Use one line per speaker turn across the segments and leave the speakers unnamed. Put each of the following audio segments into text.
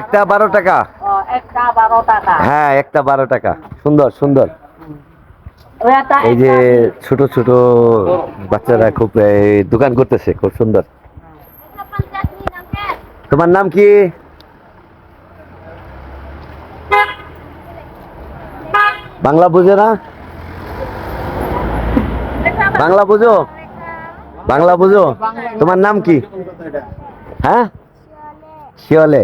একটা বারো টাকা। হ্যাঁ একটা বারো টাকা। সুন্দর সুন্দর। এই যে ছোট ছোট বাচ্চারা খুব দোকান করতেছে খুব সুন্দর। তোমার নাম কি? বাংলা বুঝো না? বাংলা বুঝো? বাংলা বুঝো? তোমার নাম কি? হ্যাঁ? শিওলে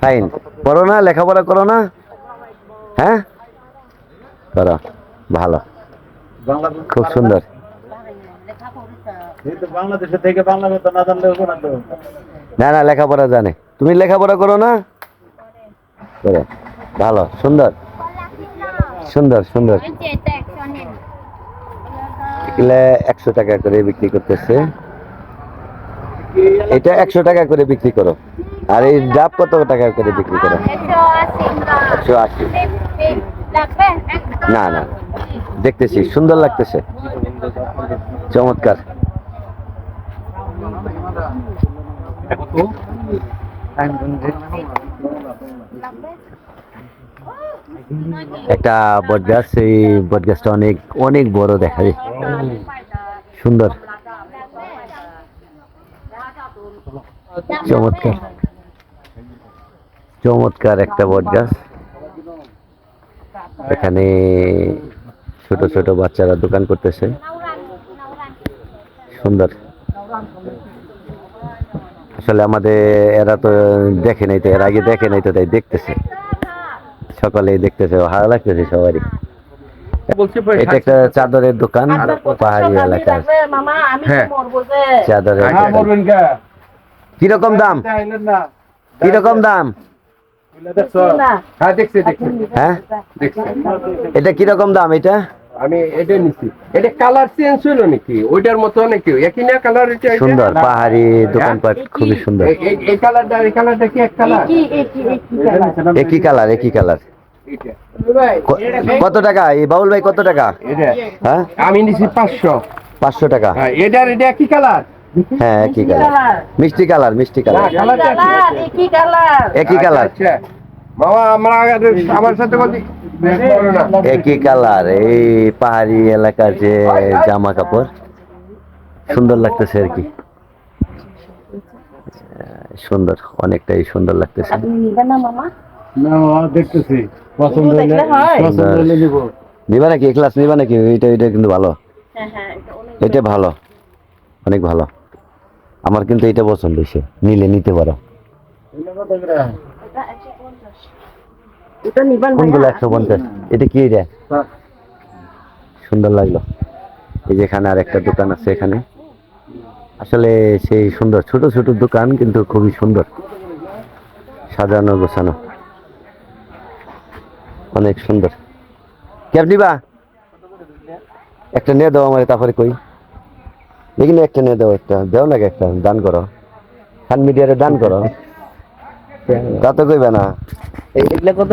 ফাইন পড়ো না লেখাপড়া করো না। হ্যাঁ? করো ভালো। খুব সুন্দর।
না না
না না লেখাপড়া জানে। তুমি লেখাপড়া করো না? করো ভালো সুন্দর। সুন্দর সুন্দর। এগুলো একশো টাকা করে বিক্রি করতেছে। এটা একশো টাকা করে বিক্রি করো। আর এই ডাব কত টাকা করে বিক্রি করো? একশো আশি। না না। দেখতেছি, সুন্দর লাগতেছে। চমৎকার। একটা বটগাছ, এই বটগাছটা অনেক অনেক বড় দেখা যায়। সুন্দর। চমৎকার চমৎকার একটা বট গাছ এখানে ছোট ছোট বাচ্চারা দোকান করতেছে সুন্দর আসলে আমাদের এরা তো দেখে নাই তো এর আগে দেখে নাই তো তাই দেখতেছে সকালে দেখতেছে ভালো লাগতেছে সবারই এটা একটা চাদরের দোকান পাহাড়ি এলাকার
হ্যাঁ।
চাদরের
হ্যাঁ
দোকান
মরবেন কা
কীরকম দাম? কীরকম দাম।
হ্যাঁ
হ্যাঁ? এটা কীরকম দাম এটা?
আমি এটা নিছি। এটা কালার চেঞ্জ হলো নাকি? ওইটার মতো নাকি? একই না কালার এটা?
সুন্দর পাহাড়ি দোকানপাট খুবই সুন্দর।
এই- কালারটা এই কালারটা কি এক কালার?
একই কালার।
একই কালার
এটা
কত টাকা? এই বাউল ভাই কত টাকা?
এটা
হ্যাঁ?
আমি নিছি পাঁচশো।
পাঁচশো টাকা।
হ্যাঁ এটার এটা একই কালার?
হ্যাঁ একই কালার মিষ্টি কালার মিষ্টি কালার
একই
কালার একই কালার
আচ্ছা, আচ্ছা। মামা আমরা আমার সাথে বলছি
একই কালার এই পাহাড়ি এলাকার যে জামা কাপড়। সুন্দর লাগতেছে আর কি। সুন্দর অনেকটাই সুন্দর লাগতেছে।
আপনি নিবেন না মামা?
না দেখতেছি। পছন্দ হলে
দেখলে?
পছন্দ হলে নিব।
নাকি? ক্লাস নিবা নাকি? এটা এটা কিন্তু ভালো।
হ্যাঁ হ্যাঁ এটা
ভালো। অনেক ভালো। আমার কিন্তু এটা পছন্দ হয়েছে। নিলে নিতে পারো।
এটা 150 এটা নিবেন
কোনগুলো? একশো পঞ্চাশ। এটা কি এটা? সুন্দর লাগল। এই যে এখানে আর একটা দোকান আছে এখানে। আসলে সেই সুন্দর ছোট ছোট দোকান কিন্তু খুবই সুন্দর। সাজানো গোছানো। অনেক সুন্দর। ক্যাব নিবা? একটা নিয়ে দাও আমার তারপরে কই? এখানে একটা নিয়ে দাও একটা দেও নাকি একটা দান করো। খান মিডিয়ারে দান করো। তা তো কইবে না। এগুলো কত